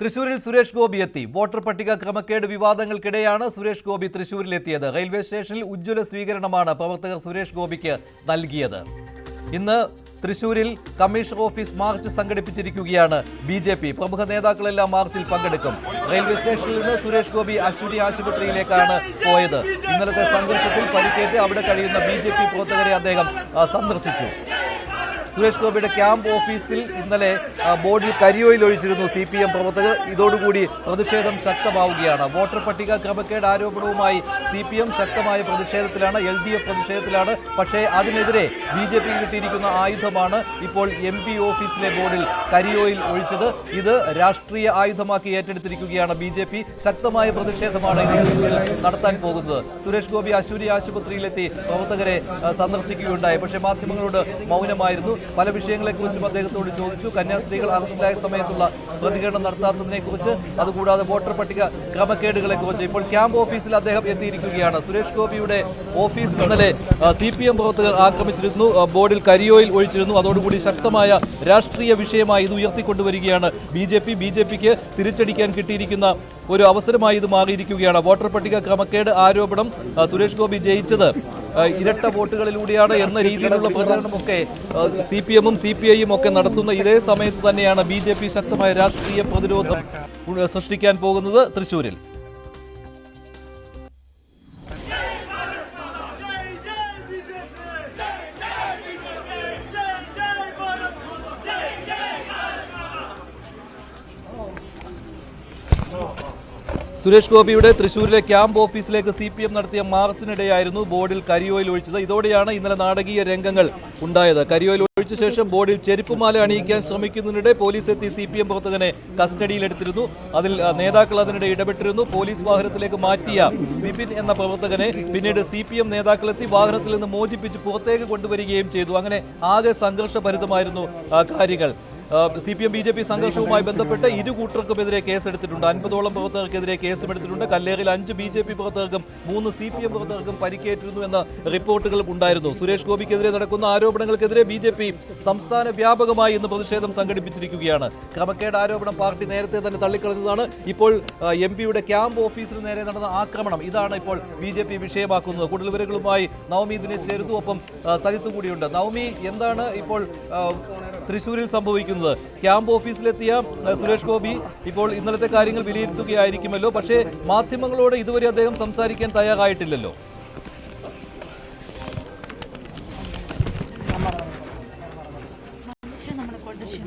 തൃശൂരിൽ സുരേഷ് ഗോപി എത്തി. വോട്ടർ പട്ടിക ക്രമക്കേട് വിവാദങ്ങൾക്കിടെയാണ് സുരേഷ് ഗോപി തൃശൂരിലെത്തിയത്. റെയിൽവേ സ്റ്റേഷനിൽ ഉജ്ജ്വല സ്വീകരണമാണ് പ്രവർത്തകർ സുരേഷ് ഗോപിക്ക് നൽകിയത്. ഇന്ന് തൃശൂരിൽ കമ്മീഷണർ ഓഫീസ് മാർച്ച് സംഘടിപ്പിച്ചിരിക്കുകയാണ് ബി ജെ പി. പ്രമുഖ നേതാക്കളെല്ലാം മാർച്ചിൽ പങ്കെടുക്കും. റെയിൽവേ സ്റ്റേഷനിൽ നിന്ന് സുരേഷ് ഗോപി അശ്വിനി ആശുപത്രിയിലേക്കാണ് പോയത്. ഇന്നലത്തെ സംഘർഷത്തിൽ പരിക്കേറ്റ് അവിടെ കഴിയുന്ന ബി ജെ പി പ്രവർത്തകരെ അദ്ദേഹം സന്ദർശിച്ചു. സുരേഷ് ഗോപിയുടെ ക്യാമ്പ് ഓഫീസിൽ ഇന്നലെ ബോർഡിൽ കരിയോയിൽ ഒഴിച്ചിരുന്നു സി പി എം പ്രവർത്തകർ. ഇതോടുകൂടി പ്രതിഷേധം ശക്തമാവുകയാണ്. വോട്ടർ പട്ടിക ക്രമക്കേട് ആരോപണവുമായി സി പി എം ശക്തമായ പ്രതിഷേധത്തിലാണ് എൽ ഡി എഫ് പ്രതിഷേധത്തിലാണ്. പക്ഷേ അതിനെതിരെ ബി ജെ പി കിട്ടിയിരിക്കുന്ന ആയുധമാണ് ഇപ്പോൾ എം പി ഓഫീസിലെ ബോർഡിൽ കരിയോയിൽ ഒഴിച്ചത്. ഇത് രാഷ്ട്രീയ ആയുധമാക്കി ഏറ്റെടുത്തിരിക്കുകയാണ് ബി ജെ പി ശക്തമായ പ്രതിഷേധമാണ് നടത്താൻ പോകുന്നത്. സുരേഷ് ഗോപി അശൂരി ആശുപത്രിയിലെത്തി പ്രവർത്തകരെ സന്ദർശിക്കുകയുണ്ടായി. പക്ഷേ മാധ്യമങ്ങളോട് മൗനമായിരുന്നു. പല വിഷയങ്ങളെക്കുറിച്ചും അദ്ദേഹത്തോട് ചോദിച്ചു. കന്യാസ്ത്രീകൾ അറസ്റ്റിലായ സമയത്തുള്ള പ്രതികരണം നടത്താത്തതിനെ കുറിച്ച് അതുകൂടാതെ വോട്ടർ പട്ടിക ക്രമക്കേടുകളെ കുറിച്ച് ഇപ്പോൾ ക്യാമ്പ് ഓഫീസിൽ അദ്ദേഹം എത്തിയിരിക്കുകയാണ്. സുരേഷ് ഗോപിയുടെ ഓഫീസ് ഇന്നലെ സി പി എം പ്രവർത്തകർ ആക്രമിച്ചിരുന്നു ബോർഡിൽ കരിയോയിൽ ഒഴിച്ചിരുന്നു. അതോടുകൂടി ശക്തമായ രാഷ്ട്രീയ വിഷയമായി ഇത് ഉയർത്തിക്കൊണ്ടുവരികയാണ് B J P. B J പിക്ക് തിരിച്ചടിക്കാൻ കിട്ടിയിരിക്കുന്ന ഒരു അവസരമായി ഇത് മാറിയിരിക്കുകയാണ്. വോട്ടർ പട്ടിക ക്രമക്കേട് ആരോപണം സുരേഷ് ഗോപി ജയിച്ചത്. ഇരട്ട വോട്ടുകളിലൂടെയാണ് എന്ന രീതിയിലുള്ള പ്രചരണമൊക്കെ സി പി എമ്മും സി പി ഐയും ഒക്കെ നടത്തുന്ന ഇതേ സമയത്ത് തന്നെയാണ് ബി ശക്തമായ രാഷ്ട്രീയ പ്രതിരോധം സൃഷ്ടിക്കാൻ പോകുന്നത് തൃശൂരിൽ സുരേഷ് ഗോപിയുടെ തൃശൂരിലെ ക്യാമ്പ് ഓഫീസിലേക്ക് സി പി എം നടത്തിയ മാർച്ചിനിടെയായിരുന്നു ബോർഡിൽ കരിയോയിൽ ഒഴിച്ചത്. ഇതോടെയാണ് ഇന്നലെ നാടകീയ രംഗങ്ങൾ ഉണ്ടായത്. കരിയോയിൽ ഒഴിച്ച ശേഷം ബോർഡിൽ ചെരുപ്പുമാല അണിയിക്കാൻ ശ്രമിക്കുന്നതിനിടെ പോലീസ് എത്തി സി പി എം പ്രവർത്തകനെ കസ്റ്റഡിയിലെടുത്തിരുന്നു. അതിൽ നേതാക്കൾ അതിനിടെ ഇടപെട്ടിരുന്നു. പോലീസ് വാഹനത്തിലേക്ക് മാറ്റിയ വിപിൻ എന്ന പ്രവർത്തകനെ പിന്നീട് സി പി എം നേതാക്കളെത്തി വാഹനത്തിൽ നിന്ന് മോചിപ്പിച്ച് പുറത്തേക്ക് കൊണ്ടുവരികയും ചെയ്തു. അങ്ങനെ ആകെ സംഘർഷഭരിതമായിരുന്നു കാര്യങ്ങൾ. C P M B J P സംഘർഷവുമായി ബന്ധപ്പെട്ട് ഇരു കൂട്ടർക്കുമെതിരെ കേസെടുത്തിട്ടുണ്ട്. അൻപതോളം പ്രവർത്തകർക്കെതിരെ കേസും എടുത്തിട്ടുണ്ട് കല്ലേറിൽ അഞ്ച് ബി ജെ പി പ്രവർത്തകർക്കും മൂന്ന് സി പി എം പ്രവർത്തകർക്കും പരിക്കേറ്റിരുന്നു എന്ന റിപ്പോർട്ടുകൾ ഉണ്ടായിരുന്നു. സുരേഷ് ഗോപിക്കെതിരെ നടക്കുന്ന ആരോപണങ്ങൾക്കെതിരെ ബി ജെ പി സംസ്ഥാന വ്യാപകമായി ഇന്ന് പ്രതിഷേധം സംഘടിപ്പിച്ചിരിക്കുകയാണ്. ക്രമക്കേട് ആരോപണം പാർട്ടി നേരത്തെ തന്നെ തള്ളിക്കളഞ്ഞതാണ്. ഇപ്പോൾ എം പിയുടെ ക്യാമ്പ് ഓഫീസിന് നേരെ നടന്ന ആക്രമണം ഇതാണ് ഇപ്പോൾ ബി ജെ പി വിഷയമാക്കുന്നത്. കൂടുതൽ വിവരങ്ങളുമായി നവമി ദിനേശ് ചേരുന്നു. ഒപ്പം സജിത്തും കൂടിയുണ്ട്. നവമി എന്താണ് ഇപ്പോൾ തൃശ്ശൂരിൽ തൃശൂരിൽ സംഭവിക്കുന്നത് ക്യാമ്പ് ഓഫീസിലെത്തിയ സുരേഷ് ഗോപി ഇപ്പോൾ ഇന്നലത്തെ കാര്യങ്ങൾ വിലയിരുത്തുകയായിരിക്കുമല്ലോ. പക്ഷേ മാധ്യമങ്ങളോട് ഇതുവരെ അദ്ദേഹം സംസാരിക്കാൻ തയ്യാറായിട്ടില്ലല്ലോ.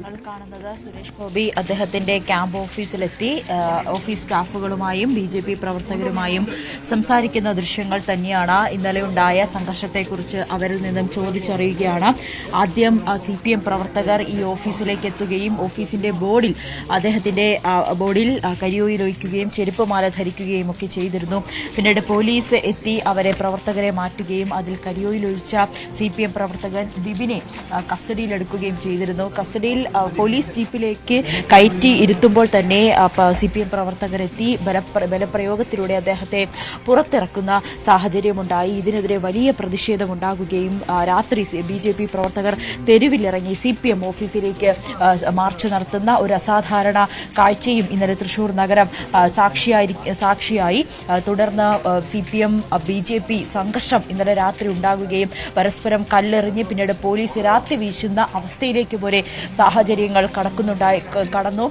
ദൃശ്യങ്ങൾ കാണുന്നത് സുരേഷ് ഗോപി അദ്ദേഹത്തിന്റെ ക്യാമ്പ് ഓഫീസിലെത്തി ഓഫീസ് സ്റ്റാഫുകളുമായും ബി ജെ പി പ്രവർത്തകരുമായും സംസാരിക്കുന്ന ദൃശ്യങ്ങൾ തന്നെയാണ്. ഇന്നലെ ഉണ്ടായ സംഘർഷത്തെക്കുറിച്ച് അവരിൽ നിന്നും ചോദിച്ചറിയുകയാണ്. ആദ്യം സി പി എം പ്രവർത്തകർ ഈ ഓഫീസിലേക്ക് എത്തുകയും ഓഫീസിന്റെ ബോർഡിൽ അദ്ദേഹത്തിന്റെ ബോർഡിൽ കരിയോയിൽ ഒഴിക്കുകയും ചെരുപ്പുമാല ധരിക്കുകയും ഒക്കെ ചെയ്തിരുന്നു. പിന്നീട് പോലീസ് എത്തി അവരെ പ്രവർത്തകരെ മാറ്റുകയും അതിൽ കരിയോയിൽ ഒഴിച്ച സി പ്രവർത്തകൻ ബിബിനെ കസ്റ്റഡിയിലെടുക്കുകയും ചെയ്തിരുന്നു. കസ്റ്റഡിയിൽ പോലീസ് ജീപ്പിലേക്ക് കയറ്റി ഇരുത്തുമ്പോൾ തന്നെ സി പി എം പ്രവർത്തകരെത്തി ബലപ്ര ബലപ്രയോഗത്തിലൂടെ അദ്ദേഹത്തെ പുറത്തിറക്കുന്ന സാഹചര്യമുണ്ടായി. ഇതിനെതിരെ വലിയ പ്രതിഷേധമുണ്ടാകുകയും രാത്രി ബി ജെ പി പ്രവർത്തകർ തെരുവിലിറങ്ങി സി പി എം ഓഫീസിലേക്ക് മാർച്ച് നടത്തുന്ന ഒരു അസാധാരണ കാഴ്ചയും ഇന്നലെ തൃശൂർ നഗരം സാക്ഷിയായി. സാക്ഷിയായി തുടർന്ന് C P M B J P സംഘർഷം ഇന്നലെ രാത്രി ഉണ്ടാകുകയും പരസ്പരം കല്ലെറിഞ്ഞ് പിന്നീട് പോലീസ് രാത്രി വീശുന്ന അവസ്ഥയിലേക്ക് പോലെ സാഹചര്യങ്ങൾ കടക്കുന്നുണ്ടായി കടന്നു.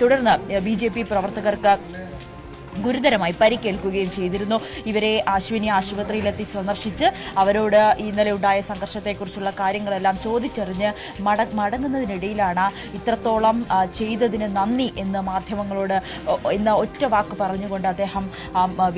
തുടർന്ന് ബി പ്രവർത്തകർക്ക് ഗുരുതരമായി പരിക്കേൽക്കുകയും ചെയ്തിരുന്നു. ഇവരെ അശ്വിനി ആശുപത്രിയിലെത്തി സന്ദർശിച്ച് അവരോട് ഇന്നലെ ഉണ്ടായ സംഘർഷത്തെക്കുറിച്ചുള്ള കാര്യങ്ങളെല്ലാം ചോദിച്ചറിഞ്ഞ് മട മടങ്ങുന്നതിനിടയിലാണ് ഇത്രത്തോളം ചെയ്തതിന് നന്ദി എന്ന് മാധ്യമങ്ങളോട് എന്ന ഒറ്റ വാക്ക് പറഞ്ഞുകൊണ്ട് അദ്ദേഹം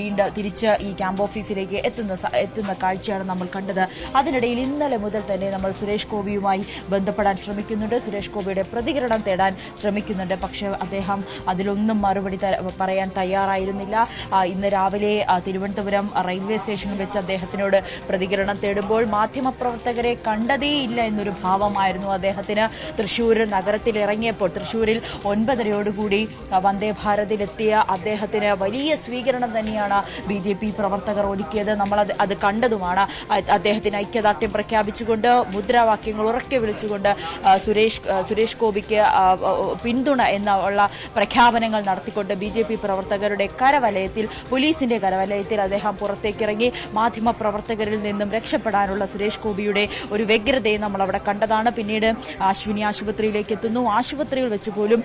വീണ്ടും തിരിച്ച് ഈ ക്യാമ്പ് ഓഫീസിലേക്ക് എത്തുന്ന എത്തുന്ന കാഴ്ചയാണ് നമ്മൾ കണ്ടത്. അതിനിടയിൽ ഇന്നലെ മുതൽ തന്നെ നമ്മൾ സുരേഷ് ഗോപിയുമായി ബന്ധപ്പെടാൻ ശ്രമിക്കുന്നുണ്ട്. സുരേഷ് ഗോപിയുടെ പ്രതികരണം തേടാൻ ശ്രമിക്കുന്നുണ്ട്. പക്ഷേ അദ്ദേഹം അതിലൊന്നും മറുപടി പറയാൻ തയ്യാറായി ആയിരുന്നില്ല ആ, ഇന്ന് രാവിലെ തിരുവനന്തപുരം റെയിൽവേ സ്റ്റേഷനിൽ വെച്ച് അദ്ദേഹത്തിനോട് പ്രതികരണം തേടുമ്പോൾ മാധ്യമപ്രവർത്തകരെ കണ്ടതേയില്ല എന്നൊരു ഭാവമായിരുന്നു അദ്ദേഹത്തിന്. തൃശൂർ നഗരത്തിൽ ഇറങ്ങിയപ്പോൾ തൃശൂരിൽ ഒൻപതരയോടുകൂടി വന്ദേ ഭാരതിലെത്തിയ അദ്ദേഹത്തിന് വലിയ സ്വീകരണം തന്നെയാണ് ബി ജെ പി പ്രവർത്തകർ ഒരുക്കിയത്. നമ്മൾ അത് അത് കണ്ടതുമാണ്. അദ്ദേഹത്തിന് ഐക്യദാർഢ്യം പ്രഖ്യാപിച്ചുകൊണ്ട് മുദ്രാവാക്യങ്ങൾ ഉറക്കെ വിളിച്ചുകൊണ്ട് സുരേഷ് സുരേഷ് ഗോപിക്ക് പിന്തുണ എന്നുള്ള പ്രഖ്യാപനങ്ങൾ നടത്തിക്കൊണ്ട് ബി പ്രവർത്തകരുടെ കരവലയത്തിൽ പോലീസിന്റെ കരവലയത്തിൽ അദ്ദേഹം പുറത്തേക്കിറങ്ങി മാധ്യമ പ്രവർത്തകരിൽ നിന്നും രക്ഷപ്പെടാനുള്ള സുരേഷ് ഗോപിയുടെ ഒരു വ്യഗ്രതയെ നമ്മൾ അവിടെ കണ്ടതാണ്. പിന്നീട് അശ്വിനി ആശുപത്രിയിലേക്ക് എത്തുന്നു. ആശുപത്രിയിൽ വെച്ച് പോലും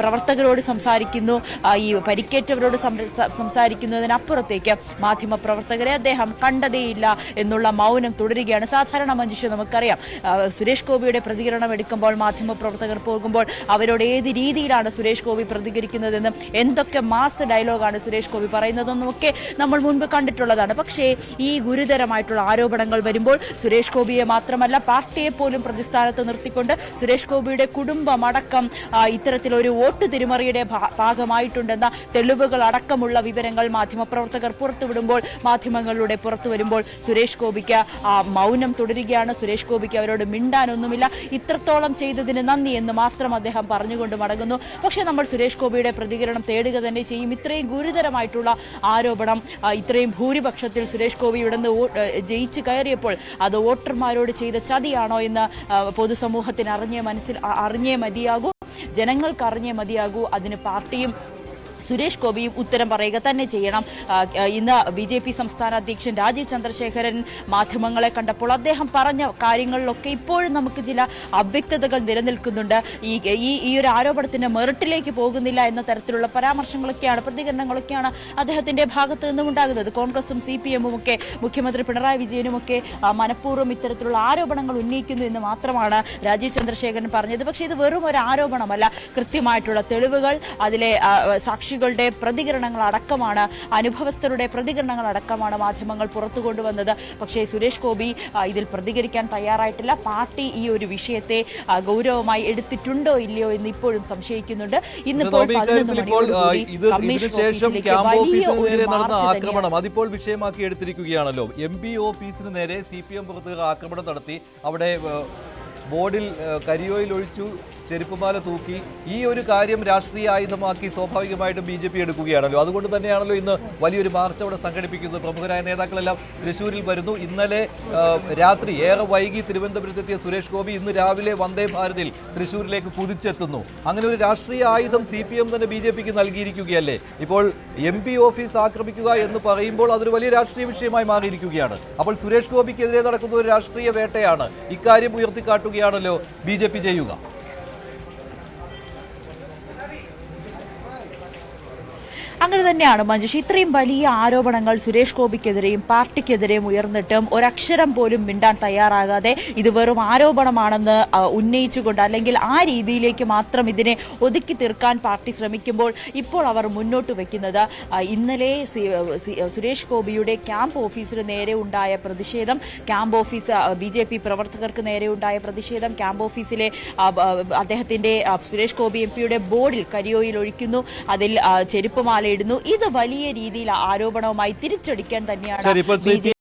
പ്രവർത്തകരോട് സംസാരിക്കുന്നു. ഈ പരിക്കേറ്റവരോട് സംസാരിക്കുന്നതിനപ്പുറത്തേക്ക് മാധ്യമ പ്രവർത്തകരെ അദ്ദേഹം കണ്ടതേയില്ല എന്നുള്ള മൗനം തുടരുകയാണ്. സാധാരണ മഞ്ജുഷ നമുക്കറിയാം സുരേഷ് ഗോപിയുടെ പ്രതികരണം എടുക്കുമ്പോൾ മാധ്യമ പ്രവർത്തകർ പോകുമ്പോൾ അവരോട് ഏത് രീതിയിലാണ് സുരേഷ് ഗോപി പ്രതികരിക്കുന്നതെന്നും എന്തൊക്കെ മാസ് ഡയലോഗാണ് സുരേഷ് ഗോപി പറയുന്നതെന്നും ഒക്കെ നമ്മൾ മുൻപ് കണ്ടിട്ടുള്ളതാണ്. പക്ഷേ ഈ ഗുരുതരമായിട്ടുള്ള ആരോപണങ്ങൾ വരുമ്പോൾ സുരേഷ് ഗോപിയെ മാത്രമല്ല പാർട്ടിയെ പോലും പ്രതിസ്ഥാനത്ത് നിർത്തിക്കൊണ്ട് സുരേഷ് ഗോപിയുടെ കുടുംബം അടക്കം ഇത്തരത്തിലൊരു വോട്ട് തിരിമറിയുടെ ഭാഗമായിട്ടുണ്ടെന്ന തെളിവുകൾ അടക്കമുള്ള വിവരങ്ങൾ മാധ്യമപ്രവർത്തകർ പുറത്തുവിടുമ്പോൾ മാധ്യമങ്ങളിലൂടെ പുറത്തു വരുമ്പോൾ സുരേഷ് ഗോപിക്ക് മൗനം തുടരുകയാണ്. സുരേഷ് ഗോപിക്ക് അവരോട് മിണ്ടാനൊന്നുമില്ല. ഇത്രത്തോളം ചെയ്തതിന് നന്ദി എന്ന് മാത്രം അദ്ദേഹം പറഞ്ഞുകൊണ്ട് മടങ്ങുന്നു. പക്ഷേ നമ്മൾ സുരേഷ് ഗോപിയുടെ പ്രതികരണം തേടുക തന്നെ ചെയ്യും. ഇത്രയും ഗുരുതരമായിട്ടുള്ള ആരോപണം ഇത്രയും ഭൂരിപക്ഷത്തിൽ സുരേഷ് ഗോപി ഇവിടെ ജയിച്ചു കയറിയപ്പോൾ അത് വോട്ടർമാരോട് ചെയ്ത ചതിയാണോ എന്ന് പൊതുസമൂഹത്തിന് അറിഞ്ഞേ മനസ്സിൽ അറിഞ്ഞേ മതിയാകൂ. ജനങ്ങൾക്ക് അറിഞ്ഞേ മതിയാകൂ. അതിന് പാർട്ടിയും സുരേഷ് ഗോപിയും ഉത്തരം പറയുക തന്നെ ചെയ്യണം. ഇന്ന് ബി ജെ പി സംസ്ഥാന അധ്യക്ഷൻ രാജീവ് ചന്ദ്രശേഖരൻ മാധ്യമങ്ങളെ കണ്ടപ്പോൾ അദ്ദേഹം പറഞ്ഞ കാര്യങ്ങളിലൊക്കെ ഇപ്പോഴും നമുക്ക് ചില അവ്യക്തതകൾ നിലനിൽക്കുന്നുണ്ട്. ഈ ഈ ഒരു ആരോപണത്തിന്റെ മെറിട്ടിലേക്ക് പോകുന്നില്ല എന്ന തരത്തിലുള്ള പരാമർശങ്ങളൊക്കെയാണ് പ്രതികരണങ്ങളൊക്കെയാണ് അദ്ദേഹത്തിന്റെ ഭാഗത്ത് നിന്നും ഉണ്ടാകുന്നത്. കോൺഗ്രസും സി പി എമ്മും ഒക്കെ മുഖ്യമന്ത്രി പിണറായി വിജയനുമൊക്കെ മനഃപൂർവം ഇത്തരത്തിലുള്ള ആരോപണങ്ങൾ ഉന്നയിക്കുന്നു എന്ന് മാത്രമാണ് രാജീവ് ചന്ദ്രശേഖരൻ പറഞ്ഞത്. പക്ഷേ ഇത് വെറും ഒരു ആരോപണമല്ല. കൃത്യമായിട്ടുള്ള തെളിവുകൾ അതിലെ ആ, സാക്ഷികളുടെ പ്രതികരണങ്ങൾ അടക്കമാണ് അനുഭവസ്ഥരുടെ പ്രതികരണങ്ങൾ അടക്കമാണ് മാധ്യമങ്ങൾ പുറത്തു കൊണ്ടുവന്നത് പക്ഷേ സുരേഷ് ഗോപി ഇതിൽ പ്രതികരിക്കാൻ തയ്യാറായിട്ടില്ല. പാർട്ടി ഈ ഒരു വിഷയത്തെ ഗൗരവമായി എടുത്തിട്ടുണ്ടോ ഇല്ലയോ എന്ന് ഇപ്പോഴും സംശയിക്കുന്നുണ്ട്. ഇന്നിപ്പോൾ ആക്രമണം അതിപ്പോൾ വിഷയമാക്കി എടുത്തിരിക്കുകയാണല്ലോ. എം പി ഓഫീസിന് നേരെ സി പി എം പ്രവർത്തകർ ആക്രമണം നടത്തി. അവിടെ ബോർഡിൽ കരിയോയിൽ ഒഴിച്ചു. ചെരുപ്പുമാല തൂക്കി ഈ ഒരു കാര്യം രാഷ്ട്രീയ ആയുധമാക്കി സ്വാഭാവികമായിട്ടും ബി ജെ പി എടുക്കുകയാണല്ലോ. അതുകൊണ്ട് തന്നെയാണല്ലോ ഇന്ന് വലിയൊരു മാർച്ച് അവിടെ സംഘടിപ്പിക്കുന്നത്. പ്രമുഖരായ നേതാക്കളെല്ലാം തൃശ്ശൂരിൽ വരുന്നു. ഇന്നലെ രാത്രി ഏറെ വൈകി തിരുവനന്തപുരത്തെത്തിയ സുരേഷ് ഗോപി ഇന്ന് രാവിലെ വന്ദേ ഭാരതിൽ തൃശ്ശൂരിലേക്ക് കുതിച്ചെത്തുന്നു. അങ്ങനെ ഒരു രാഷ്ട്രീയ ആയുധം സി പി എം തന്നെ ബി ജെ പിക്ക് നൽകിയിരിക്കുകയല്ലേ? ഇപ്പോൾ എം പി ഓഫീസ് ആക്രമിക്കുക എന്ന് പറയുമ്പോൾ അതൊരു വലിയ രാഷ്ട്രീയ വിഷയമായി മാറിയിരിക്കുകയാണ്. അപ്പോൾ സുരേഷ് ഗോപിക്കെതിരെ നടക്കുന്ന ഒരു രാഷ്ട്രീയ വേട്ടയാണ് ഇക്കാര്യം ഉയർത്തിക്കാട്ടുകയാണല്ലോ ബി ജെ പി ചെയ്യുക. അങ്ങനെ തന്നെയാണ് മഞ്ജുഷ്. ഇത്രയും വലിയ ആരോപണങ്ങൾ സുരേഷ് ഗോപിക്കെതിരെയും പാർട്ടിക്കെതിരെയും ഉയർന്നിട്ടും ഒരക്ഷരം പോലും മിണ്ടാൻ തയ്യാറാകാതെ ഇത് വെറും ആരോപണമാണെന്ന് ഉന്നയിച്ചുകൊണ്ട് അല്ലെങ്കിൽ ആ രീതിയിലേക്ക് മാത്രം ഇതിനെ ഒതുക്കി തീർക്കാൻ പാർട്ടി ശ്രമിക്കുമ്പോൾ ഇപ്പോൾ അവർ മുന്നോട്ട് വെക്കുന്നത് ഇന്നലെ സുരേഷ് ഗോപിയുടെ ക്യാമ്പ് ഓഫീസിന് നേരെ ഉണ്ടായ പ്രതിഷേധം camp office B J P പ്രവർത്തകർക്ക് നേരെ ഉണ്ടായ പ്രതിഷേധം ക്യാമ്പ് ഓഫീസിലെ അദ്ദേഹത്തിന്റെ സുരേഷ് ഗോപി എം പിയുടെ ബോർഡിൽ കരിയോയിൽ ഒഴിക്കുന്നു. അതിൽ ചെരുപ്പ് മാലയിടുന്നു ഇത് വലിയ രീതിയിൽ ആരോപണവുമായി തിരിച്ചടിക്കാൻ തന്നെയാണ്